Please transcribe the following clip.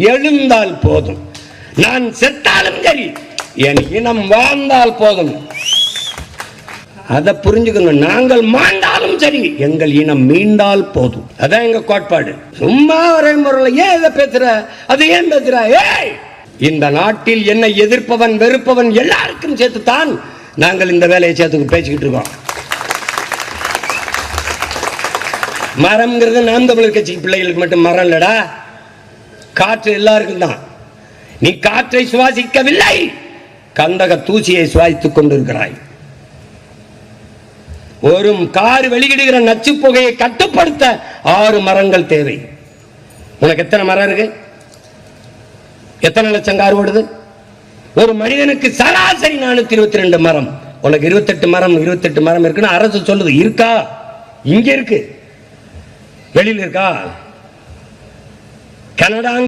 எழுந்தால் போதும். நான் செத்தாலும் சரி என் இனம் வாழ்ந்தால் போதும். அதை புரிஞ்சுக்கங்க நாங்கள் மாண்டாலும் சரி எங்கள் இனம் மீண்டால் போதும். அதான் எங்க கோட்பாடு. சும்மா ஒரே முறையில் ஏன் இதை பேசுற? அதை ஏன் பேசுற? ஏய்! இந்த நாட்டில் என்னை எதிர்ப்பவன் வெறுப்பவன் எல்லாருக்கும் சேர்த்துத்தான் நாங்கள் இந்த வேலையை சேர்த்து பேசிக்கிட்டு இருக்கோம். மரம்ங்கிறது நாம் தமிழர் கட்சி பிள்ளைகளுக்கு மட்டும் மரம் இல்லடா. காற்று எல்லாருக்கும் தான். நீ காற்றை சுவாசிக்கவில்லை. கந்தக தூசியை சுவாசித்துக் கொண்டிருக்கிறாய். ஒரு கார் வெளியிடுகிற நச்சு புகையை கட்டுப்படுத்த ஆறு மரங்கள் தேவை. உனக்கு எத்தனை மரம் இருக்கு? எத்தனை லட்சம் கார் ஓடுது? ஒரு மனிதனுக்கு சராசரி நானூத்தி இருபத்தி ரெண்டு மரம். உனக்கு இருபத்தெட்டு மரம் இருபத்தெட்டு மரம் இருக்குன்னு அரசு சொல்லுது. இருக்கா? இங்க இருக்கு. வெளியில இருக்கா? கனடா